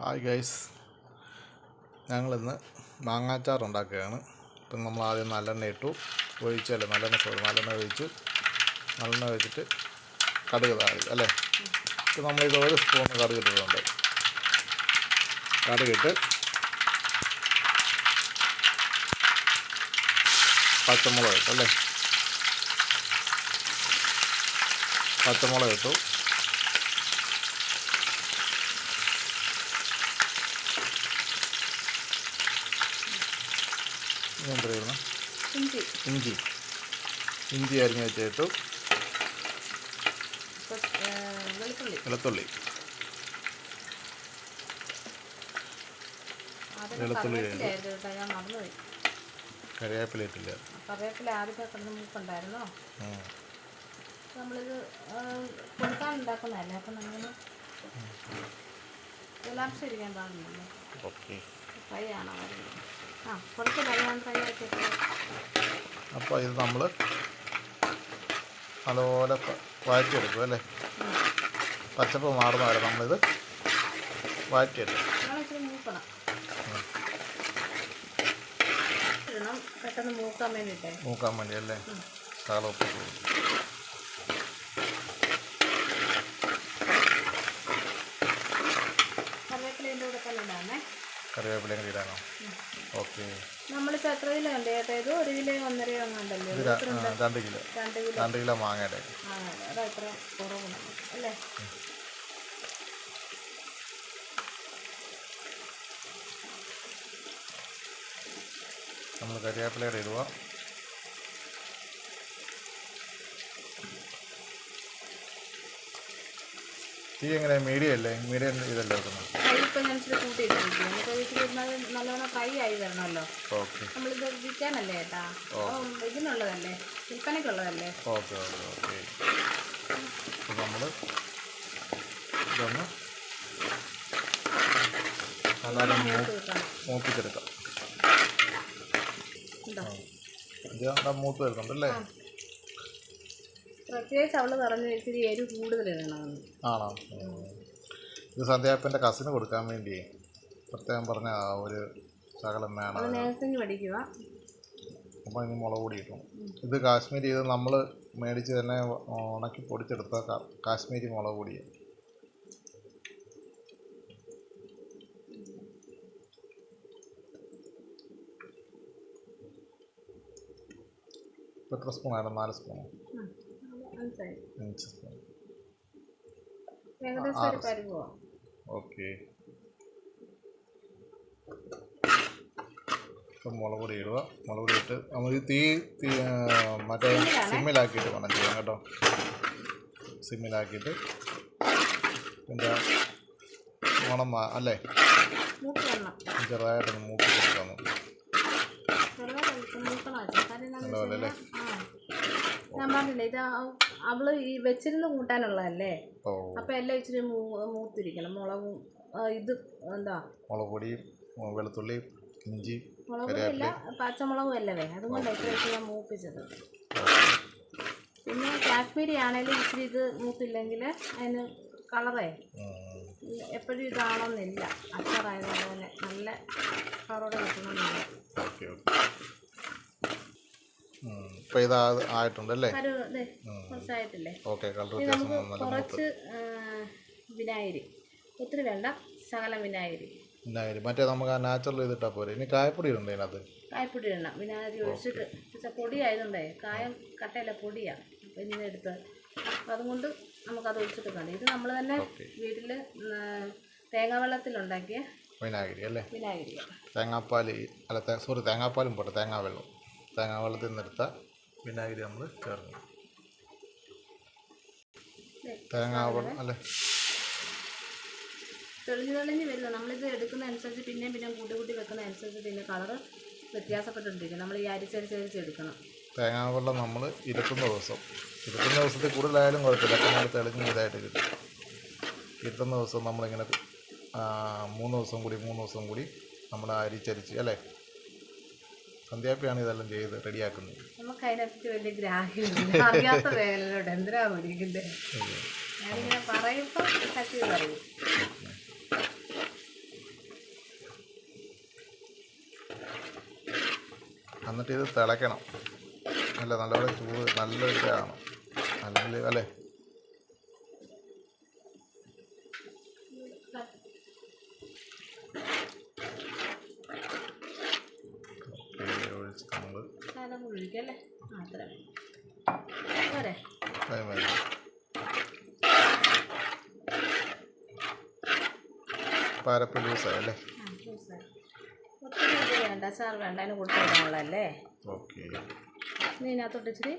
Hi guys ഞങ്ങളിന്ന് മാങ്ങാച്ചാർ ഉണ്ടാക്കുകയാണ്. ഇപ്പം നമ്മൾ ആദ്യം നല്ലെണ്ണ ഇട്ടു. ഒഴിച്ചല്ലേ നല്ലെണ്ണ സോറി നല്ലെണ്ണ ഒഴിച്ച് നല്ലെണ്ണ ഒഴിച്ചിട്ട് കടുക് താഴെ അല്ലേ? ഇപ്പം നമ്മളിത് ഒരു സ്പൂൺ കടുക് ഇട്ടിട്ടുണ്ട്. കടുകിട്ട് പച്ചമുളക് ഇട്ടു അല്ലേ? പച്ചമുളക് ഇട്ടു. ഇനി എന്താ ഇഞ്ചി. ഇഞ്ചി. ഇഞ്ചി അരിഞ്ഞ് വെച്ചിട്ടു. വെളുത്തുള്ളി. വെളുത്തുള്ളി. കറിവേപ്പില ഇട്ടില്ല. കറിവേപ്പില ആദ്യമൊക്കെ കിടന്ന് മൂക്കുണ്ടായിരുന്നോ ഉം. നമ്മളിത് ആ, കൊടുക്കാൻ ഉണ്ടാക്കുന്നതല്ലേ അപ്പം നമ്മൾ വിലാംശം ഇരിക്കാൻ പാടില്ലല്ലോ. ഓക്കെ. ഫ്രൈ ആണോ? അപ്പോൾ ഇത് നമ്മൾ നല്ലപോലെ വാറ്റിയെടുക്കും വഴറ്റിയെടുക്കും അല്ലേ? പച്ചപ്പ് മാറുന്ന വരെ നമ്മളിത് വഴറ്റിയെടുക്കും. മൂക്കാൻ മൂക്കാൻ വേണ്ടി അല്ലേ? കറിവേപ്പിലയും കൂടി ഇടാനോ? നമ്മളിപ്പോൾ എത്ര കിലോ ഉണ്ട് ചേട്ടാ ഒരു കിലോ ഒന്നുണ്ടല്ലോ രണ്ട് കിലോ. രണ്ട് കിലോ. മാങ്ങയുടെ. അല്ലേ? നമ്മൾ കറിവേപ്പിലയുടെ ഇടുക തീ എങ്ങനെ മീഡിയം അല്ലേ? മീഡിയം ഇതല്ലേ വെക്കുന്നത്? ഫ്രൈ ഇപ്പം ഞാൻ ഇച്ചിരി കൂട്ടിയിട്ടിരിക്കും നമുക്ക് ഇച്ചിരി നല്ലവണ്ണം ഫ്രൈ ആയി വരണമല്ലോ. ഓക്കെ. നമ്മളിത് വിൽക്കാനല്ലേ ചേട്ടാ അപ്പം ഇതിനുള്ളതല്ലേ? വിൽപ്പനയ്ക്കുള്ളതല്ലേ ഓക്കെ ഓക്കെ നമ്മൾ ഇതൊന്ന് മൂപ്പിച്ചെടുക്കാം. ഇത്. മൂത്ത് വരുന്നുണ്ടല്ലേ? പ്രത്യേകിച്ച് പറഞ്ഞു ഇച്ചിരി എരി കൂടുതൽ ആണോ? ഇത് സന്ധ്യാപ്പന്റെ കസിന് കൊടുക്കാൻ വേണ്ടി. പ്രത്യേകം പറഞ്ഞ ആ ഒരു ശകലം വേണം നേഴ്സിംഗ് പഠിക്കുക അപ്പോൾ ഇനി മുളക് പൊടി ഇട്ടു. ഇത് കാശ്മീരി ഇത് നമ്മൾ മേടിച്ച് തന്നെ ഉണക്കി പൊടിച്ചെടുത്ത കാ- കാശ്മീരി മുളക് പൊടി ഇപ്പോൾ എത്ര സ്പൂണായിരുന്നു? നാല് സ്പൂണോ ഉം. മനസ്സിലായി അഞ്ച് സ്പൂൺ ഏകദേശം ഒരു പരുവോ ഓക്കെ. ഇപ്പം മുളക് പൊടി ഇടുക. മുളക് പൊടി ഇട്ട് നമുക്ക് തീ തീ മറ്റേ സിമ്മിലാക്കിയിട്ട് വേണം ചെയ്യാൻ കേട്ടോ. സിമ്മിലാക്കിയിട്ട് മണം മാ- അല്ലേ? ചെറുതായിട്ടൊന്ന് മൂക്കി കൊടുക്കാം നല്ലപോലെ ആ. ഞാൻ പറഞ്ഞില്ലേ ഇത് അവൾ ഈ വെച്ചിരുന്ന് കൂട്ടാനുള്ളതല്ലേ? അപ്പൊ എല്ലാം ഇച്ചിരി മൂത്തിരിക്കണം. മുളകും ഇത് എന്താ? മുളക് പൊടിയും വെളുത്തുള്ളി ഇഞ്ചി മുളകും ഇല്ല പച്ചമുളകും അല്ലവേ അതുകൊണ്ടാണ് ഇത്ര ഇച്ചിരി ഞാൻ മൂപ്പിച്ചത്. പിന്നെ കാശ്മീരി ആണെങ്കിലും ഇച്ചിരി ഇത് മൂത്തില്ലെങ്കിൽ അതിന് കളറേ. എപ്പോഴും ഇതാണെന്നില്ല. അച്ചാറായതുകൊണ്ട് തന്നെ നല്ല കളറോടെ കിട്ടണമെന്നില്ല ഇപ്പം ഇത് ആ- ആയിട്ടുണ്ടല്ലേ ഒരു ഇതേ കുറച്ചായിട്ടില്ലേ? ഓക്കെ കളർ വ്യത്യാസം കുറച്ച് വിനാഗിരി ഒത്തിരി വേണ്ട ശകലം വിനാഗിരി വിനാഗിരി മറ്റേ നമുക്ക് ആ നാച്ചുറൽ ചെയ്തിട്ടാൽ പോരെ. ഇനി കായപ്പൊടി ഉണ്ട് അതിനകത്ത് കായപ്പൊടി ഇടണം. വിനാഗിരി ഒഴിച്ചിട്ട് പക്ഷേ പൊടി ആയതുകൊണ്ടേ കായം കട്ടയില്ല പൊടിയാണ് അപ്പം ഇങ്ങനെ എടുത്ത് അതുകൊണ്ട് നമുക്കത് ഒഴിച്ചിട്ട് കണ്ടു ഇത് നമ്മൾ തന്നെ വീട്ടിൽ തേങ്ങാ വെള്ളത്തിലുണ്ടാക്കിയ വിനാഗിരി അല്ലേ? വിനാഗിരിയാണ് തേങ്ങാപ്പാൽ അല്ല സോറി തേങ്ങാപ്പാലും പോട്ടെ തേങ്ങാ വെള്ളം തേങ്ങാ വെള്ളത്തിൽ നിന്നെടുത്ത വിനാഗിരി നമ്മൾ ചേർക്കണം തേങ്ങാ വെള്ളം അല്ലേ? തെളിഞ്ഞ് തെളിഞ്ഞ് വരുന്നത് നമ്മളിത് എടുക്കുന്ന അനുസരിച്ച് പിന്നെയും പിന്നെയും കൂട്ടി കൂട്ടി വെക്കുന്ന അനുസരിച്ച് പിന്നെ കളറ് വ്യത്യാസപ്പെട്ടുകൊണ്ടിരിക്കും. നമ്മൾ ഈ അരിച്ചരിച്ചരിച്ച് എടുക്കണം. തേങ്ങാ വെള്ളം നമ്മൾ ഇരുത്തുന്ന ദിവസം. ഇരുത്തുന്ന ദിവസത്തിൽ കൂടുതലായാലും കുഴപ്പമില്ല. അപ്പം നമ്മൾ തെളിഞ്ഞ് ഇതായിട്ട് കിട്ടും. ഇരുത്തുന്ന ദിവസം നമ്മളിങ്ങനെ മൂന്ന് ദിവസം കൂടി മൂന്ന് ദിവസം കൂടി നമ്മൾ അരിച്ചരിച്ച് അല്ലേ? സന്ധ്യാപ്പിയാണ് ഇതെല്ലാം ചെയ്ത് റെഡിയാക്കുന്നത് വലിയ ഞാനിങ്ങനെ പറയും. എന്നിട്ട് ഇത് തിളയ്ക്കണം അല്ല നല്ലപോലെ ചൂട് നല്ല ഇതാണ്. അല്ലെങ്കിൽ അല്ലേ? കൂടി ഒഴിക്കല്ലേ ആ അത്ര പോരെ. ടൈം മതി പാരപ്പ് ലൂസായി അല്ലേ? ഒത്തിരി വേണ്ട. സാർ വേണ്ട അതിന് കൊടുത്തു ഓക്കെ. ഇനി ഇതിനകത്തോട്ട് ഇച്ചിരി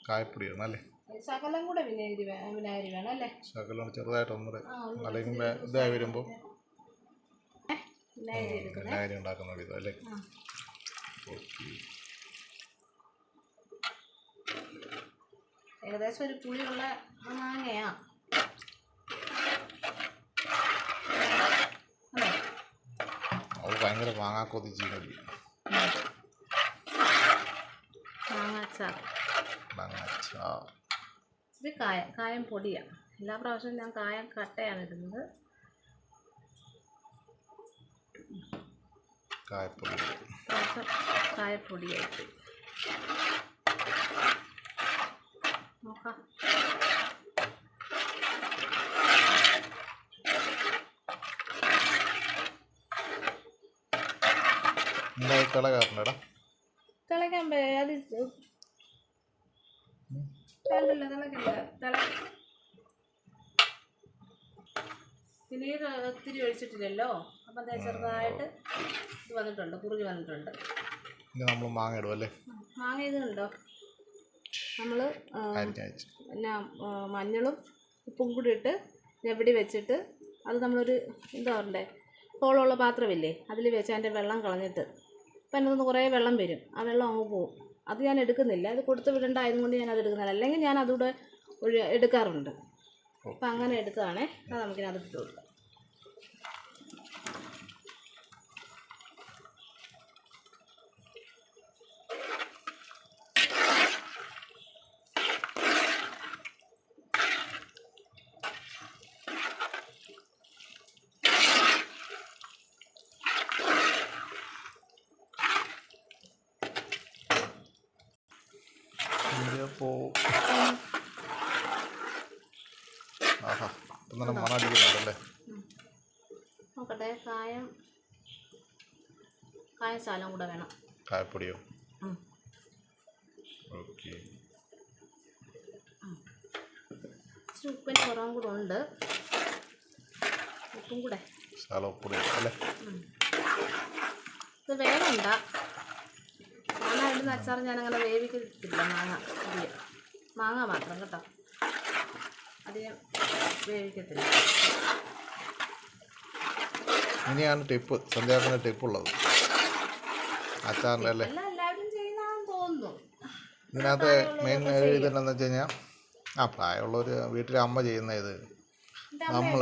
കായപ്പൊടി അല്ലേ? ശകലം കൂടെ വിനാഗിരി വിനാഗിരി വേണം അല്ലേ? ശകലം ചെറുതായിട്ട് ഒന്നുകൂടെ ഒന്ന് അല്ലെങ്കിൽ ഇതായി വരുമ്പോൾ വിനാഗിരി ഉണ്ടാക്കുന്ന വിധം അല്ലേ? ഏകദേശം ഒരു പുളിയുള്ള മാങ്ങയാ. അത് ഭയങ്കര മാങ്ങാ മാങ്ങാച്ചാ ഇത് കായ കായം പൊടിയാണ് എല്ലാ പ്രാവശ്യവും ഞാൻ കായം കട്ടയാണ് ഇടുന്നത്. കായപ്പൊടി. പ്രാവശ്യം കായപ്പൊടിയായിട്ട്. നോക്കാം. എന്താ തിള കാരണടാ? തിളയ്ക്കാൻ പ- അത് വേണ്ടല്ല തിളക്കണ്ട തിള. പിന്നീട് ഒത്തിരി ഒഴിച്ചിട്ടില്ലല്ലോ? അപ്പം ദേ ചെറുതായിട്ട് ഇത് വന്നിട്ടുണ്ട് കുറുകി വന്നിട്ടുണ്ട്. നമ്മൾ മാങ്ങ ഇടും അല്ലേ? മാങ്ങ ഇത് കണ്ടോ? നമ്മൾ പിന്നെ മഞ്ഞളും ഉപ്പും കൂടി ഇട്ട് ഞെവിടി വെച്ചിട്ട് അത് നമ്മളൊരു എന്താ പറയണ്ടേ? ഹോളുള്ള പാത്രമില്ലേ? അതിൽ വെച്ച് അതിന്റെ വെള്ളം കളഞ്ഞിട്ട്. അപ്പം അതിനകത്ത് കുറേ വെള്ളം വരും. ആ വെള്ളം അങ്ങ് പോവും. അത് ഞാൻ എടുക്കുന്നില്ല. അത് കൊടുത്ത് വിടണ്ടായതും കൊണ്ട് ഞാൻ അത് എടുക്കുന്നില്ല. അല്ലെങ്കിൽ ഞാൻ അതുകൂടെ ഒഴി എടുക്കാറുണ്ട്. അപ്പം അങ്ങനെ എടുത്തതാണേ. അത് നമുക്കിനകത്ത് ഇട്ട് കൊടുക്കാം. അപ്പോൾ ആഹാ ഇപ്പം തന്നെ മണം അടിക്കുന്നുണ്ടല്ലേ നോക്കട്ടെ കായം. കായം ശാലം കൂടെ വേണം. കായപ്പൊടിയോ. ഓക്കെ. ഇച്ചിരി ഉപ്പിന്റെ കുറവും കൂടെ ഉണ്ട്. ഉപ്പും കൂടെ. ശാലപ്പൊടി അല്ലേ ഇത് ഇത് വേഗമുണ്ട മാങ്ങ ഇടുന്ന അച്ചാർ ഞാൻ അങ്ങനെ വേവിക്കത്തില്ല മാങ്ങ അധികം മാങ്ങ മാത്രം കേട്ടോ. അധികം വേവിക്കത്തില്ല. ഇനിയാണ് ടിപ്പ്. സന്ധ്യാപ്പിന്റെ ടിപ്പ് ഉള്ളത് അച്ചാറിന്റെ അല്ലേ? എല്ലാവരും ചെയ്യുന്നതാണെന്ന് തോന്നുന്നു. ഇതിനകത്ത് മെയിൻ ഇതെന്നു വെച്ച് കഴിഞ്ഞാൽ ആ പ്രായമുള്ളവർ വീട്ടിലെ അമ്മ ചെയ്യുന്ന ഇത്. നമ്മൾ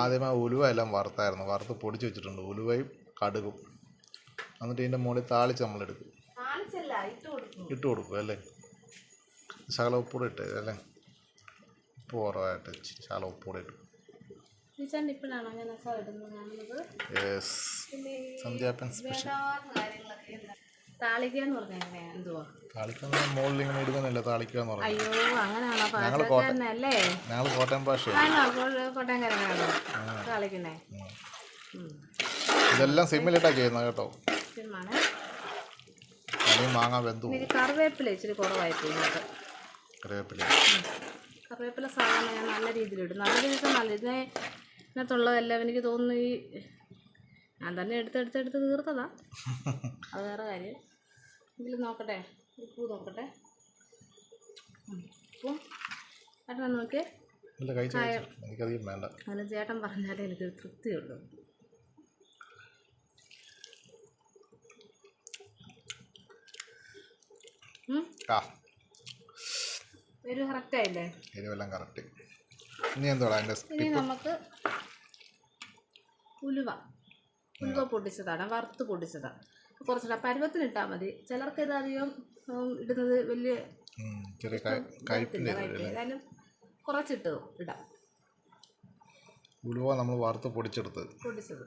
ആദ്യമേ ഉലുവ എല്ലാം വറുത്തായിരുന്നു. വറുത്ത് പൊടിച്ച് വെച്ചിട്ടുണ്ട്. ഉലുവയും കടുകും. എന്നിട്ട് ഇതിന്റെ മുകളിൽ താളിച്ച് നമ്മളെടുക്കും. ഇട്ട് കൊടുക്കും ഇട്ട് കൊടുക്കും അല്ലേ? ശകലം ഉപ്പൂടെ ഇട്ട് അല്ലേ? ഉപ്പ് കുറവായിട്ട് ശകല ഉപ്പൂടെ ഇട്ടു. യെസ് സന്ധ്യാപ്പൻ സ്പെഷ്യൽ താളിക്കുക എന്ന് പറഞ്ഞാൽ എങ്ങനെയാ എന്തുവാ? താളിക്കുന്ന മുകളിൽ ഇങ്ങനെ ഇടുന്നില്ല താളിക്കുക എന്ന് പറഞ്ഞു? അയ്യോ അങ്ങനെയാണോ ഞങ്ങൾ കോട്ട- പാചകക്കാരനല്ലേ ഞങ്ങൾ കോട്ടയം ഭാഷയാണ്. ആണോ? കോ- കോട്ടയംകാരനാണോ? താളിക്കുന്നേ. ഉം. ഇതെല്ലാം സിമ്മിലിട്ടാ ചെയ്യുന്ന കേട്ടോ. അല്ലെങ്കിൽ മാങ്ങ വെന്തു എനിക്ക് കറിവേപ്പില ഇച്ചിരി ഇതിനകത്ത് കറിവേപ്പില. കറിവേപ്പില സാധാരണ ഞാൻ നല്ല രീതിയിൽ ഇടും. നല്ല രീതിയിൽ നല്ല ഇതിനെ ഇതിനകത്തുള്ളതെല്ലാം എനിക്ക് തോന്നുന്നു ഈ ഞാൻ തന്നെ എടുത്തെടുത്തെടുത്ത് തീർത്തതാ. അത് വേറെ കാര്യം. എങ്കിലും നോക്കട്ടെ ഉപ്പ് നോക്കട്ടെ. ഉപ്പും ചേട്ടൻ നോക്കിയേ. ചേട്ടൻ പറഞ്ഞാലേ എനിക്ക് തൃപ്തിയുള്ളൂ ഉം? ആ ഒരു കറക്റ്റായില്ലേ എരിവെല്ലാം കറക്റ്റ് ഇനി എന്തോടാ അതിന്റെ ഇനി നമുക്ക് ഉലുവ. ഉലുവ പൊടിച്ചതാണ് വറുത്ത് പൊടിച്ചതാണ് കുറച്ചുകൂടെ പരുവത്തിന് ഇട്ടാൽ മതി. ചിലർക്ക് ഇത് അധികം ഇടുന്നത് വലിയ ഏതായാലും കുറച്ചിട്ട് ഇടാം. ഉലുവ നമ്മൾ വറുത്ത് പൊടിച്ചെടുത്ത്. പൊടിച്ചത്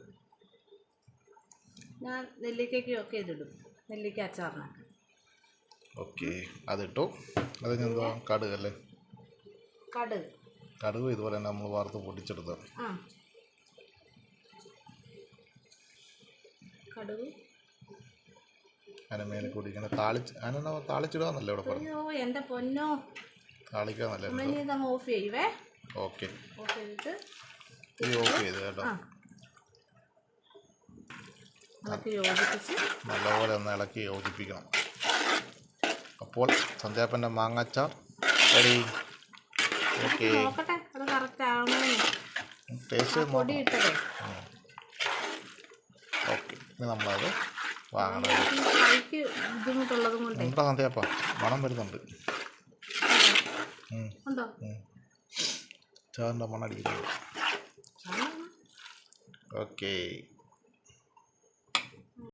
ഞാൻ നെല്ലിക്കൊക്കെ ഒക്കെ ഇതിടും. നെല്ലിക്ക അച്ചാറിനൊക്കെ. ഓക്കെ. അതിട്ടു. അത് എന്തോ കടുക് അല്ലേ? കടുക്. കടുക് ഇതുപോലെ തന്നെ നമ്മൾ വറുത്ത് പൊടിച്ചെടുത്ത് ആ. കടുക്. അതിന് മേലെ കൂടി ഇങ്ങനെ താളിച്ച് അതിനെന്നാ താളിച്ചിടുകയെന്നല്ലേ ഇവിടെ പറഞ്ഞു? എന്റെ പൊന്നോ. താളിക്കാന്നല്ലേ ഓഫ് ചെയ്യുവേ. ഓക്കെ. ഓഫ് ചെയ്തിട്ട്. ഈ ഓഫ് ചെയ്ത് കേട്ടോ. നല്ലപോലെ ഒന്ന് ഇളക്കി യോജിപ്പിക്കണം. അപ്പോൾ സന്ധ്യാപ്പന്റെ മാങ്ങാച്ചാർ റെഡി. ഓക്കെ. Taste okay. ഇനി നമ്മളത് വാങ്ങണം. ഉണ്ടോ സന്ധ്യാപ്പ മണം വരുന്നുണ്ട്. ചാറിന്റെ മണം അടിക്കുന്നുണ്ട് ആ, ഓക്കെ.